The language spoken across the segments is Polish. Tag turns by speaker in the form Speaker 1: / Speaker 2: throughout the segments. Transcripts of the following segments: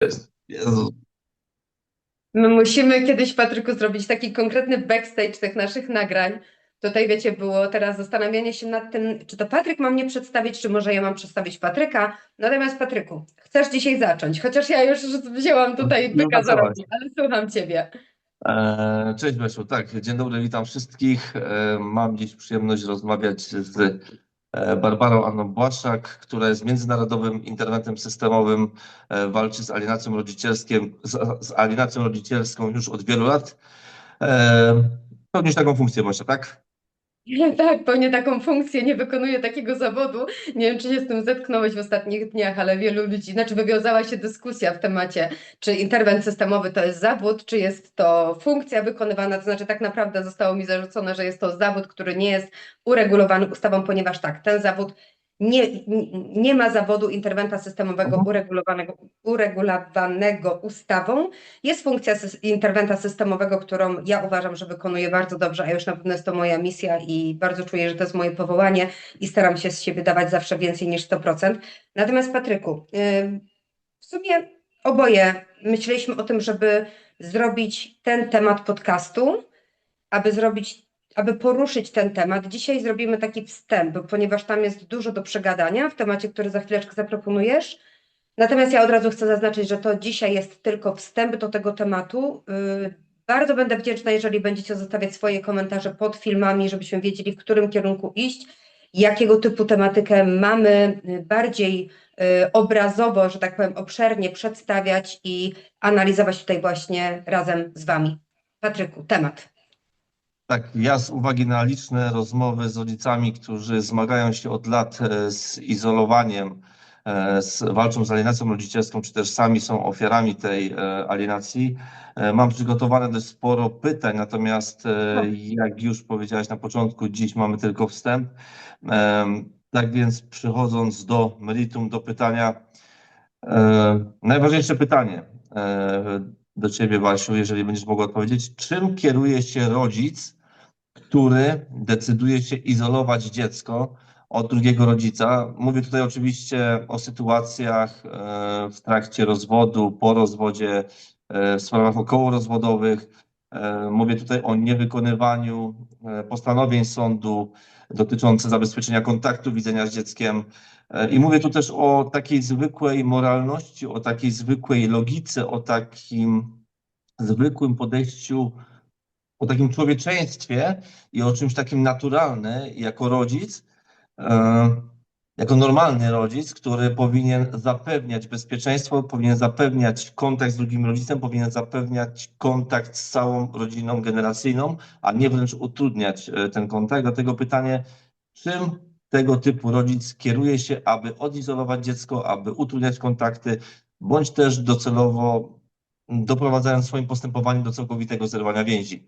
Speaker 1: Jest. Jezu.
Speaker 2: My musimy kiedyś, Patryku, zrobić taki konkretny backstage tych naszych nagrań. Tutaj, wiecie, było teraz zastanawianie się nad tym, czy to Patryk ma mnie przedstawić, czy może ja mam przedstawić Patryka. Natomiast, Patryku, chcesz dzisiaj zacząć, chociaż ja już wzięłam tutaj
Speaker 1: No,
Speaker 2: byka za
Speaker 1: dawaj.
Speaker 2: rogi, ale słucham Ciebie.
Speaker 1: E, Cześć Besiu, tak, dzień dobry, witam wszystkich. E, Mam dziś przyjemność rozmawiać z Barbarą Anną Błaszczak, która jest międzynarodowym interwentem systemowym, e, walczy z alienacją rodzicielską, z, alienacją rodzicielską już od wielu lat. E, Pełnisz taką funkcję, Basia, tak?
Speaker 2: Tak, pełnię taką funkcję, nie wykonuję takiego zawodu. Nie wiem, czy się z tym zetknąłeś w ostatnich dniach, ale wielu ludzi, znaczy wywiązała się dyskusja w temacie, czy interwent systemowy to jest zawód, czy jest to funkcja wykonywana, to znaczy tak naprawdę zostało mi zarzucone, że jest to zawód, który nie jest uregulowany ustawą, ponieważ tak, ten zawód nie, nie- ma zawodu interwenta systemowego
Speaker 1: Mhm.
Speaker 2: uregulowanego, uregulowanego ustawą. Jest funkcja interwenta systemowego, którą ja uważam, że wykonuję bardzo dobrze, a już na pewno jest to moja misja i bardzo czuję, że to jest moje powołanie i staram się z siebie dawać zawsze więcej niż 100%. Natomiast Patryku, ym, w sumie oboje myśleliśmy o tym, żeby zrobić ten temat podcastu, aby zrobić, aby poruszyć ten temat. Dzisiaj zrobimy taki wstęp, ponieważ tam jest dużo do przegadania w temacie, który za chwileczkę zaproponujesz. Natomiast ja od razu chcę zaznaczyć, że to dzisiaj jest tylko wstęp do tego tematu. Yy, Bardzo będę wdzięczna, jeżeli będziecie zostawiać swoje komentarze pod filmami, żebyśmy wiedzieli, w którym kierunku iść, jakiego typu tematykę mamy bardziej yy, obrazowo, że tak powiem, obszernie przedstawiać i analizować tutaj właśnie razem z Wami. Patryku, temat.
Speaker 1: Tak, ja z uwagi na liczne rozmowy z rodzicami, którzy zmagają się od lat e, z izolowaniem, e, z, walczą z alienacją rodzicielską, czy też sami są ofiarami tej e, alienacji, mam przygotowane dość sporo pytań, natomiast
Speaker 2: No.
Speaker 1: jak już powiedziałaś na początku, dziś mamy tylko wstęp. Tak więc przechodząc do meritum, do pytania, najważniejsze pytanie do Ciebie, Basiu, jeżeli będziesz mogła odpowiedzieć. Czym kieruje się rodzic, który decyduje się izolować dziecko od drugiego rodzica? Mówię tutaj oczywiście o sytuacjach e, w trakcie rozwodu, po rozwodzie, e, w sprawach okołorozwodowych. E, Mówię tutaj o niewykonywaniu postanowień sądu dotyczących zabezpieczenia kontaktu widzenia z dzieckiem. I mówię tu też o takiej zwykłej moralności, o takiej zwykłej logice, o takim zwykłym podejściu, o takim człowieczeństwie i o czymś takim naturalnym jako rodzic, e, jako normalny rodzic, który powinien zapewniać bezpieczeństwo, powinien zapewniać kontakt z drugim rodzicem, powinien zapewniać kontakt z całą rodziną generacyjną, a nie wręcz utrudniać e, ten kontakt. Dlatego pytanie, czym tego typu rodzic kieruje się, aby odizolować dziecko, aby utrudniać kontakty, bądź też docelowo doprowadzając swoim postępowaniu do całkowitego zerwania więzi.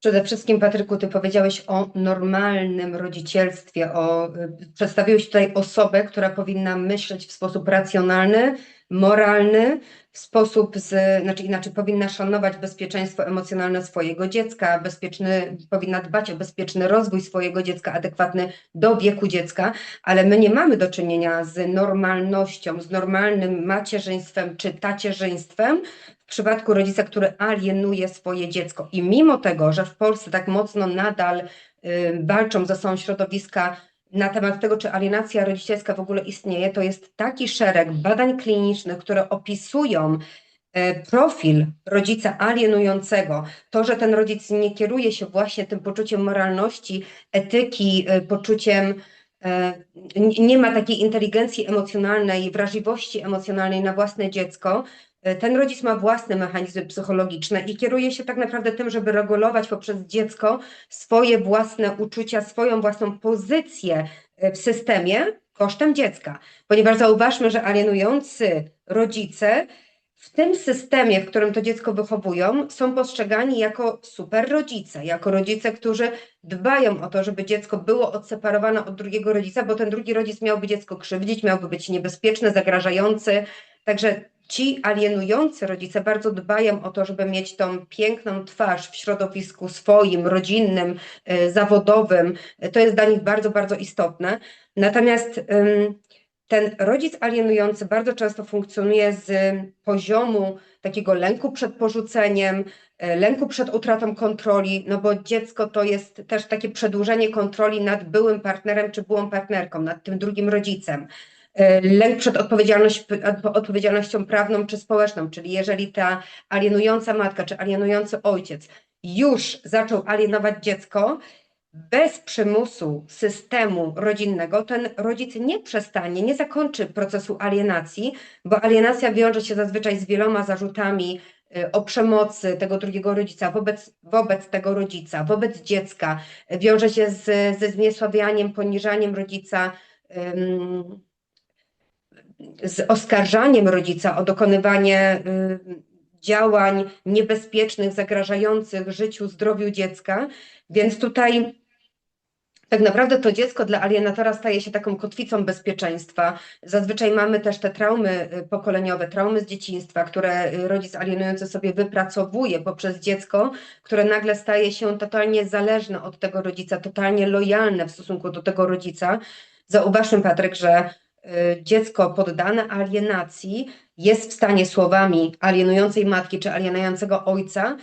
Speaker 2: Przede wszystkim, Patryku, ty powiedziałeś o normalnym rodzicielstwie, o, przedstawiłeś tutaj osobę, która powinna myśleć w sposób racjonalny, moralny, w sposób, z, znaczy inaczej, powinna szanować bezpieczeństwo emocjonalne swojego dziecka, bezpieczny, powinna dbać o bezpieczny rozwój swojego dziecka, adekwatny do wieku dziecka, ale my nie mamy do czynienia z normalnością, z normalnym macierzyństwem czy tacierzyństwem, przypadku rodzica, który alienuje swoje dziecko. I mimo tego, że w Polsce tak mocno nadal y, walczą ze sobą środowiska na temat tego, czy alienacja rodzicielska w ogóle istnieje, to jest taki szereg badań klinicznych, które opisują y, profil rodzica alienującego, to, że ten rodzic nie kieruje się właśnie tym poczuciem moralności, etyki, y, poczuciem nie- nie ma takiej inteligencji emocjonalnej, wrażliwości emocjonalnej na własne dziecko, E, ten rodzic ma własne mechanizmy psychologiczne i kieruje się tak naprawdę tym, żeby regulować poprzez dziecko swoje własne uczucia, swoją własną pozycję e, w systemie kosztem dziecka. Ponieważ zauważmy, że alienujący rodzice w tym systemie, w którym to dziecko wychowują, są postrzegani jako super rodzice, jako rodzice, którzy dbają o to, żeby dziecko było odseparowane od drugiego rodzica, bo ten drugi rodzic miałby dziecko krzywdzić, miałby być niebezpieczny, zagrażający. Także ci alienujący rodzice bardzo dbają o to, żeby mieć tą piękną twarz w środowisku swoim, rodzinnym, e, zawodowym. To jest dla nich bardzo, bardzo istotne. Natomiast ten rodzic alienujący bardzo często funkcjonuje z poziomu takiego lęku przed porzuceniem, e, lęku przed utratą kontroli, no bo dziecko to jest też takie przedłużenie kontroli nad byłym partnerem czy byłą partnerką, nad tym drugim rodzicem. E, Lęk przed odpowiedzialnością prawną czy społeczną, czyli jeżeli ta alienująca matka czy alienujący ojciec już zaczął alienować dziecko, bez przymusu systemu rodzinnego ten rodzic nie przestanie, nie zakończy procesu alienacji, bo alienacja wiąże się zazwyczaj z wieloma zarzutami y, o przemocy tego drugiego rodzica wobec, wobec tego rodzica, wobec dziecka, wiąże się z, ze zniesławianiem, poniżaniem rodzica, z oskarżaniem rodzica o dokonywanie y, działań niebezpiecznych, zagrażających życiu, zdrowiu dziecka. Więc tutaj tak naprawdę to dziecko dla alienatora staje się taką kotwicą bezpieczeństwa. Zazwyczaj mamy też te traumy y, pokoleniowe, traumy z dzieciństwa, które y, rodzic alienujący sobie wypracowuje poprzez dziecko, które nagle staje się totalnie zależne od tego rodzica, totalnie lojalne w stosunku do tego rodzica. Zauważmy, Patryk, że dziecko poddane alienacji jest w stanie słowami alienującej matki czy alienującego ojca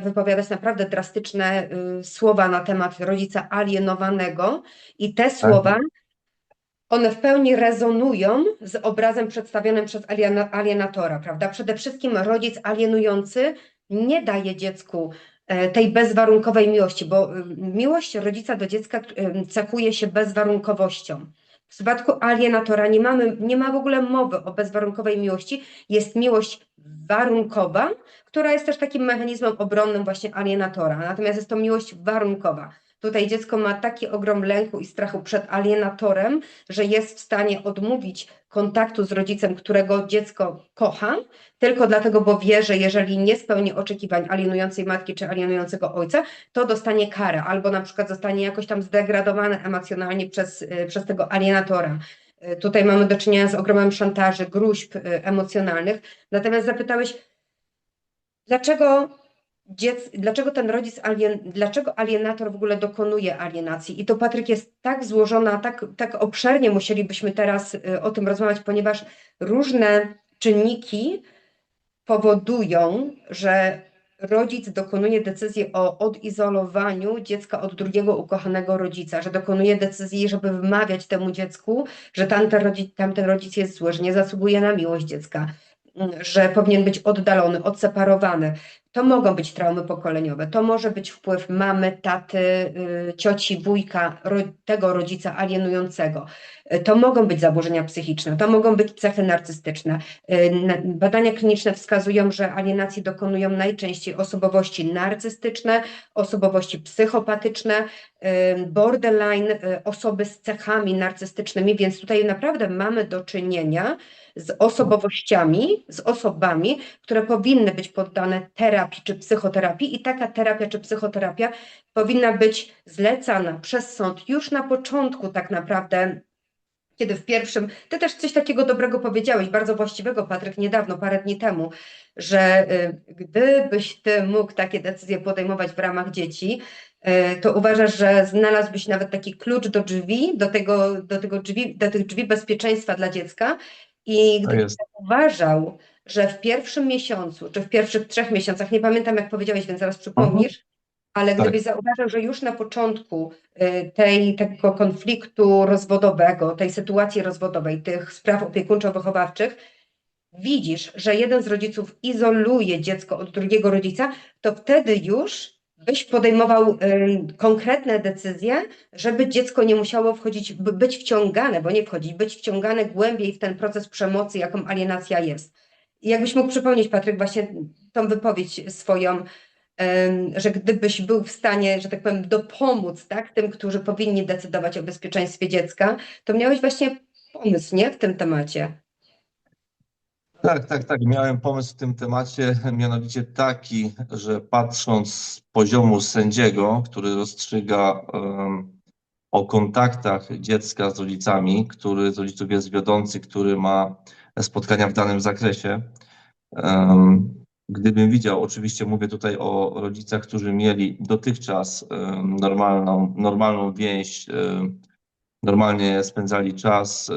Speaker 2: wypowiadać naprawdę drastyczne y, słowa na temat rodzica alienowanego i te słowa one w pełni rezonują z obrazem przedstawionym przez alienatora, prawda? Przede wszystkim rodzic alienujący nie daje dziecku e, tej bezwarunkowej miłości, bo y, miłość rodzica do dziecka y, cechuje się bezwarunkowością. W przypadku alienatora nie, mamy, nie ma w ogóle mowy o bezwarunkowej miłości. Jest miłość warunkowa, która jest też takim mechanizmem obronnym właśnie alienatora. Natomiast jest to miłość warunkowa. Tutaj dziecko ma taki ogrom lęku i strachu przed alienatorem, że jest w stanie odmówić kontaktu z rodzicem, którego dziecko kocha, tylko dlatego, bo wie, że jeżeli nie spełni oczekiwań alienującej matki czy alienującego ojca, to dostanie karę albo na przykład zostanie jakoś tam zdegradowane emocjonalnie przez, y, przez tego alienatora. Y, tutaj mamy do czynienia z ogromem szantaży, gruźb y, emocjonalnych. Natomiast zapytałeś, dlaczego dziec, dlaczego ten rodzic, alien, dlaczego alienator w ogóle dokonuje alienacji? I to, Patryk, jest tak złożona, tak, tak obszernie musielibyśmy teraz y, o tym rozmawiać, ponieważ różne czynniki powodują, że rodzic dokonuje decyzji o odizolowaniu dziecka od drugiego ukochanego rodzica, że dokonuje decyzji, żeby wmawiać temu dziecku, że tamten rodzic, tamten rodzic jest zły, że nie zasługuje na miłość dziecka, że powinien być oddalony, odseparowany. To mogą być traumy pokoleniowe, to może być wpływ mamy, taty, y, cioci, wujka, tego rodzica alienującego. Y, to mogą być zaburzenia psychiczne, to mogą być cechy narcystyczne. Y, badania kliniczne wskazują, że alienacji dokonują najczęściej osobowości narcystyczne, osobowości psychopatyczne, borderline, osoby z cechami narcystycznymi, więc tutaj naprawdę mamy do czynienia z osobowościami, z osobami, które powinny być poddane terapii czy psychoterapii, i taka terapia czy psychoterapia powinna być zlecana przez sąd już na początku, tak naprawdę. Kiedy w pierwszym, ty też coś takiego dobrego powiedziałeś, bardzo właściwego, Patryk, niedawno, parę dni temu, że y, gdybyś ty mógł takie decyzje podejmować w ramach dzieci, y, to uważasz, że znalazłbyś nawet taki klucz do drzwi, do tego, do tego drzwi, do tych drzwi bezpieczeństwa dla dziecka i
Speaker 1: Tak
Speaker 2: gdyby
Speaker 1: jest.
Speaker 2: uważał, że w pierwszym miesiącu, czy w pierwszych trzech miesiącach, nie pamiętam jak powiedziałeś, więc zaraz przypomnisz, ale
Speaker 1: Tak.
Speaker 2: gdybyś zauważył, że już na początku y, tej, tego konfliktu rozwodowego, tej sytuacji rozwodowej, tych spraw opiekuńczo-wychowawczych, widzisz, że jeden z rodziców izoluje dziecko od drugiego rodzica, to wtedy już byś podejmował y, konkretne decyzje, żeby dziecko nie musiało wchodzić, by być wciągane, bo nie wchodzić, być wciągane głębiej w ten proces przemocy, jaką alienacja jest. Jakbyś mógł przypomnieć, Patryk, właśnie tą wypowiedź swoją, że gdybyś był w stanie, że tak powiem, dopomóc tak, tym, którzy powinni decydować o bezpieczeństwie dziecka, to miałeś właśnie pomysł, nie, w tym temacie.
Speaker 1: Tak, tak, tak. Miałem pomysł w tym temacie, mianowicie taki, że patrząc z poziomu sędziego, który rozstrzyga um, o kontaktach dziecka z rodzicami, który z rodziców jest wiodący, który ma spotkania w danym zakresie, gdybym widział, oczywiście mówię tutaj o rodzicach, którzy mieli dotychczas normalną, normalną więź normalnie spędzali czas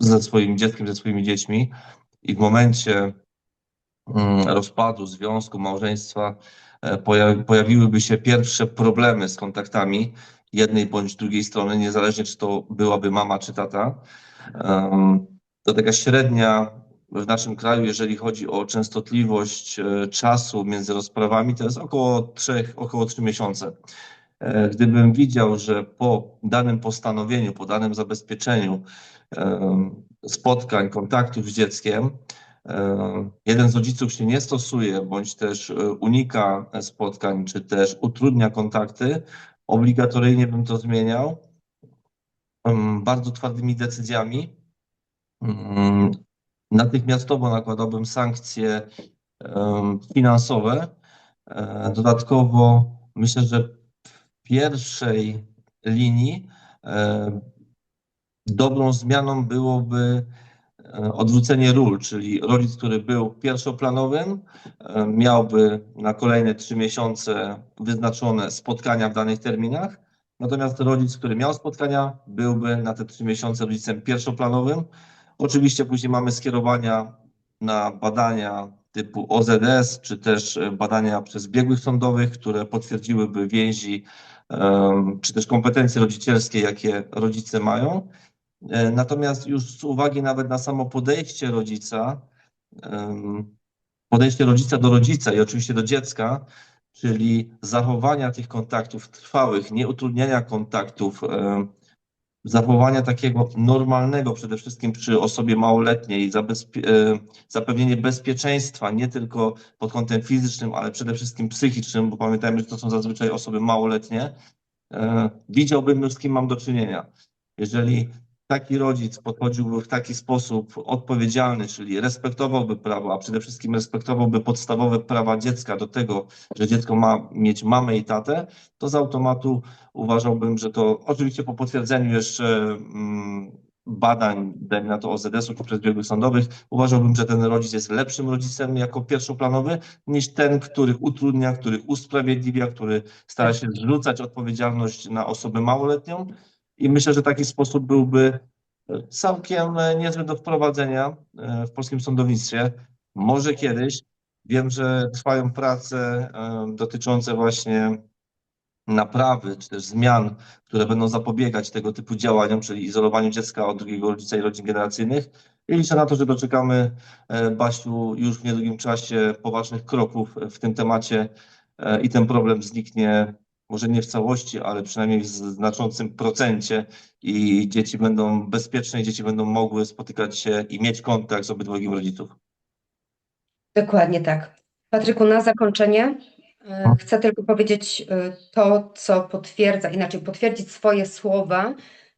Speaker 1: ze swoim dzieckiem, ze swoimi dziećmi i w momencie mm, rozpadu związku, małżeństwa e, poja- pojawiłyby się pierwsze problemy z kontaktami jednej bądź drugiej strony, niezależnie czy to byłaby mama czy tata. To taka średnia w naszym kraju, jeżeli chodzi o częstotliwość e, czasu między rozprawami, to jest około 3, około 3 miesiące. E, Gdybym widział, że po danym postanowieniu, po danym zabezpieczeniu em, spotkań, kontaktów z dzieckiem, em, jeden z rodziców się nie stosuje, bądź też e, unika spotkań, czy też utrudnia kontakty, obligatoryjnie bym to zmieniał bardzo twardymi decyzjami. Mm, Natychmiastowo nakładałbym sankcje finansowe. E, Dodatkowo myślę, że w pierwszej linii e, dobrą zmianą byłoby e, odwrócenie ról, czyli rodzic, który był pierwszoplanowym, miałby na kolejne trzy miesiące wyznaczone spotkania w danych terminach, natomiast rodzic, który miał spotkania, byłby na te trzy miesiące rodzicem pierwszoplanowym. Oczywiście później mamy skierowania na badania typu OZS, czy też e, badania przez biegłych sądowych, które potwierdziłyby więzi, em, czy też kompetencje rodzicielskie, jakie rodzice mają. E, Natomiast już z uwagi nawet na samo podejście rodzica, podejście rodzica do rodzica i oczywiście do dziecka, czyli zachowania tych kontaktów trwałych, nie utrudniania kontaktów, zachowania takiego normalnego przede wszystkim przy osobie małoletniej, e, zapewnienie bezpieczeństwa nie tylko pod kątem fizycznym, ale przede wszystkim psychicznym, bo pamiętajmy, że to są zazwyczaj osoby małoletnie, e, widziałbym z kim mam do czynienia. Jeżeli taki rodzic podchodziłby w taki sposób odpowiedzialny, czyli respektowałby prawo, a przede wszystkim respektowałby podstawowe prawa dziecka do tego, że dziecko ma mieć mamę i tatę, to z automatu uważałbym, że to oczywiście po potwierdzeniu jeszcze mm, badań, dajmy na to OZS-u czy przez sądowych, uważałbym, że ten rodzic jest lepszym rodzicem jako pierwszoplanowy niż ten, który utrudnia, który usprawiedliwia, który stara się zrzucać odpowiedzialność na osobę małoletnią. I myślę, że taki sposób byłby całkiem e, niezły do wprowadzenia e, w polskim sądownictwie. Może kiedyś. Wiem, że trwają prace e, dotyczące właśnie naprawy, czy też zmian, które będą zapobiegać tego typu działaniom, czyli izolowaniu dziecka od drugiego rodzica i rodzin generacyjnych. I liczę na to, że doczekamy, e, Basiu, już w niedługim czasie poważnych kroków w tym temacie e, i ten problem zniknie, może nie w całości, ale przynajmniej w znaczącym procencie i dzieci będą bezpieczne, i dzieci będą mogły spotykać się i mieć kontakt z obydwojgiem rodziców.
Speaker 2: Dokładnie tak. Patryku, na zakończenie e, chcę tylko powiedzieć e, to, co potwierdza, inaczej potwierdzić swoje słowa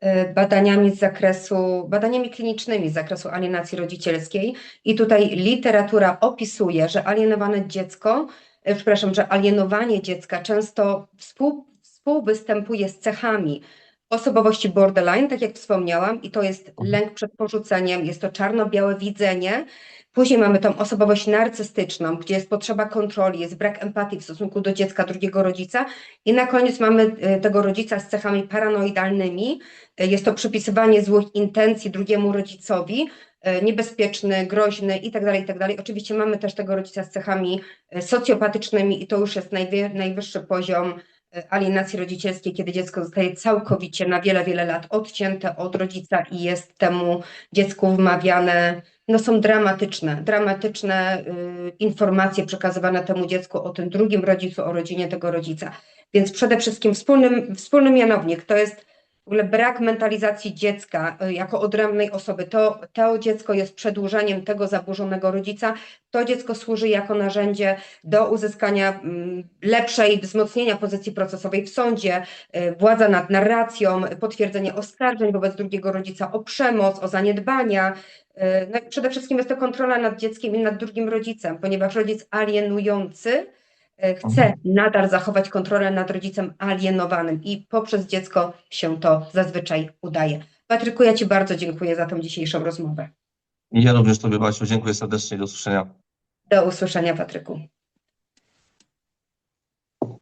Speaker 2: e, badaniami z zakresu, badaniami klinicznymi z zakresu alienacji rodzicielskiej. I tutaj literatura opisuje, że alienowane dziecko, przepraszam, że alienowanie dziecka często współ, współwystępuje z cechami osobowości borderline, tak jak wspomniałam, i to jest lęk przed porzuceniem, jest to czarno-białe widzenie. Później mamy tą osobowość narcystyczną, gdzie jest potrzeba kontroli, jest brak empatii w stosunku do dziecka drugiego rodzica. I na koniec mamy e, tego rodzica z cechami paranoidalnymi. E, Jest to przypisywanie złych intencji drugiemu rodzicowi, e, niebezpieczny, groźny itd., itd. Oczywiście mamy też tego rodzica z cechami e, socjopatycznymi i to już jest najwy, najwyższy poziom e, alienacji rodzicielskiej, kiedy dziecko zostaje całkowicie na wiele, wiele lat odcięte od rodzica i jest temu dziecku wmawiane no są dramatyczne, dramatyczne y, informacje przekazywane temu dziecku o tym drugim rodzicu, o rodzinie tego rodzica. Więc przede wszystkim wspólnym, wspólny mianownik to jest w ogóle brak mentalizacji dziecka y, jako odrębnej osoby. To, to dziecko jest przedłużeniem tego zaburzonego rodzica. To dziecko służy jako narzędzie do uzyskania mm, lepszej, wzmocnienia pozycji procesowej w sądzie, y, władza nad narracją, potwierdzenie oskarżeń wobec drugiego rodzica o przemoc, o zaniedbania, E, No przede wszystkim jest to kontrola nad dzieckiem i nad drugim rodzicem, ponieważ rodzic alienujący chce nadal zachować kontrolę nad rodzicem alienowanym i poprzez dziecko się to zazwyczaj udaje. Patryku, ja Ci bardzo dziękuję za tą dzisiejszą rozmowę.
Speaker 1: Ja również Tobie, Basiu, dziękuję serdecznie i do usłyszenia.
Speaker 2: Do usłyszenia, Patryku.